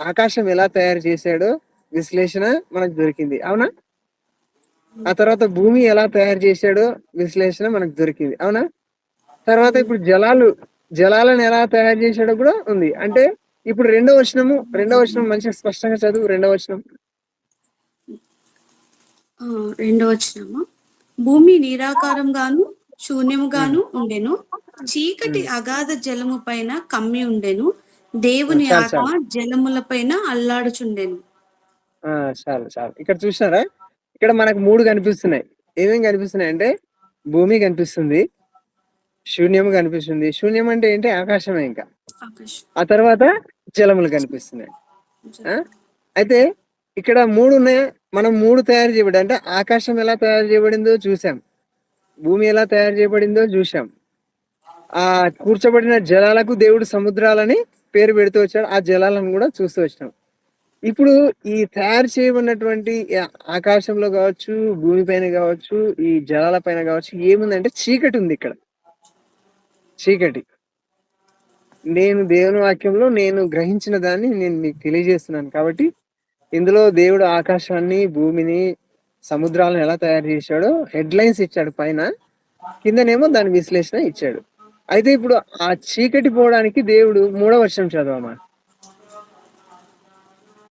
ఆకాశం ఎలా తయారు చేశాడో విశ్లేషణ మనకు దొరికింది. అవునా? ఆ తర్వాత భూమి ఎలా తయారు చేశాడో విశ్లేషణ మనకు దొరికింది. అవునా? తర్వాత ఇప్పుడు జలాలు జలాలను ఎలా తయారు చేశాడో కూడా ఉంది. అంటే ఇప్పుడు రెండో వచనము రెండో వచనం మంచిగా స్పష్టంగా చదువు రెండో వచనం. రెండో వచ్చినమా భూమి నిరాకారంగాను శూన్యముగాను ఉండెను. చీకటి అగాధ జలము పైన కమ్మి ఉండెను. దేవుని ఆత్మ జలముల పైన అల్లాడుచుండెను. ఆ చాలు చాలు. ఇక్కడ చూసినారా? ఇక్కడ మనకు మూడు కనిపిస్తున్నాయి. ఏమేమి కనిపిస్తున్నాయి అంటే భూమి కనిపిస్తుంది శూన్యం కనిపిస్తుంది. శూన్యం అంటే ఏంటి? ఆకాశమే ఇంకా. ఆ తర్వాత జలములు కనిపిస్తున్నాయి? అయితే ఇక్కడ మూడు ఉన్నాయి. మనం మూడు తయారు చేయబడి అంటే ఆకాశం ఎలా తయారు చేయబడిందో చూసాం భూమి ఎలా తయారు చేయబడిందో చూసాం ఆ కూర్చోబడిన జలాలకు దేవుడు సముద్రాలని పేరు పెడుతూ వచ్చాడు. ఆ జలాలను కూడా చూస్తూ వచ్చినాం. ఇప్పుడు ఈ తయారు చేయబడినటువంటి ఆకాశంలో కావచ్చు భూమి పైన కావచ్చు ఈ జలాల పైన కావచ్చు ఏముందంటే చీకటి ఉంది ఇక్కడ. చీకటి. నేను దేవుని వాక్యంలో నేను గ్రహించిన దాన్ని నేను మీకు తెలియజేస్తున్నాను. కాబట్టి ఇందులో దేవుడు ఆకాశాన్ని భూమిని సముద్రాలను ఎలా తయారు చేశాడో హెడ్ లైన్స్ ఇచ్చాడు. పైన కిందనేమో దాని విశ్లేషణ ఇచ్చాడు. అయితే ఇప్పుడు ఆ చీకటి పోవడానికి దేవుడు మూడవ వర్షం చదవమా?